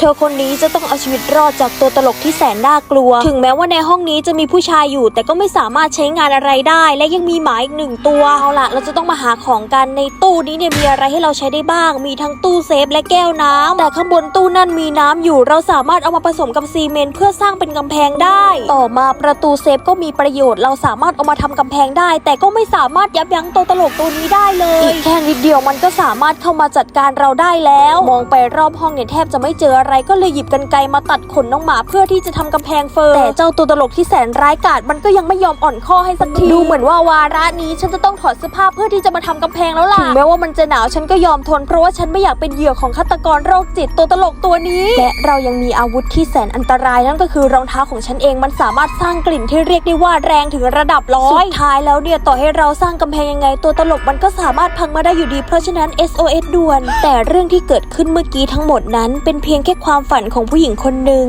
เธอคนนี้จะต้องเอาชีวิตรอดจากตัวตลกที่แสนน่ากลัว ถึงแม้ว่าในห้องนี้จะมีผู้ชายอยู่ แต่ก็ไม่สามารถใช้งานอะไรได้ และยังมีหมาอีกหนึ่งตัว เอาล่ะ เราจะต้องมาหาของกัน ในตู้นี้เนี่ยมีอะไรให้เราใช้ได้บ้าง มีทั้งตู้เซฟและแก้วน้ำแต่ข้างบนตู้นั่นมีน้ำอยู่ เราสามารถเอามาผสมกับซีเมนต์เพื่อสร้างเป็นกำแพงได้ ต่อมาประตูเซฟก็มีประโยชน์ เราสามารถเอามาทำกำแพงได้ แต่ก็ไม่สามารถยับยั้งตัวตลกตัวนี้ได้เลย อีกแค่นิดเดียวมันก็สามารถเข้ามาจัดการเราได้แล้ว มองไปรอบห้องเนี่ยแทบจะไม่เจออะไรก็เลยหยิบกันไกรมาตัดขนน้องหมาเพื่อที่จะทำกำแพงเฟิร์มแต่เจ้าตัวตลกที่แสนร้ายกาจมันก็ยังไม่ยอมอ่อนข้อให้สักทีดูเหมือนว่าวาระนี้ฉันจะต้องถอดเสื้อผ้าเพื่อที่จะมาทำกำแพงแล้วล่ะถึงแม้ว่ามันจะหนาวฉันก็ยอมทนเพราะว่าฉันไม่อยากเป็นเหยื่อของฆาตกรโรคจิตตัวตลกตัวนี้และเรายังมีอาวุธที่แสนอันตรายนั่นก็คือรองเท้าของฉันเองมันสามารถสร้างกลิ่นที่เรียกได้ว่าแรงถึงระดับร้อยสุดท้ายแล้วเนี่ยต่อให้เราสร้างกำแพงยังไงตัวตลกมันก็สามารถพังมาได้อยู่ดีเพราะฉะนั้น SOS ด่วน แต่เรื่องที่เกิดขึ้นเมื่อกี้ทั้งหมดนั้นเป็นเพียงแค่ความฝันของผู้หญิงคนหนึ่ง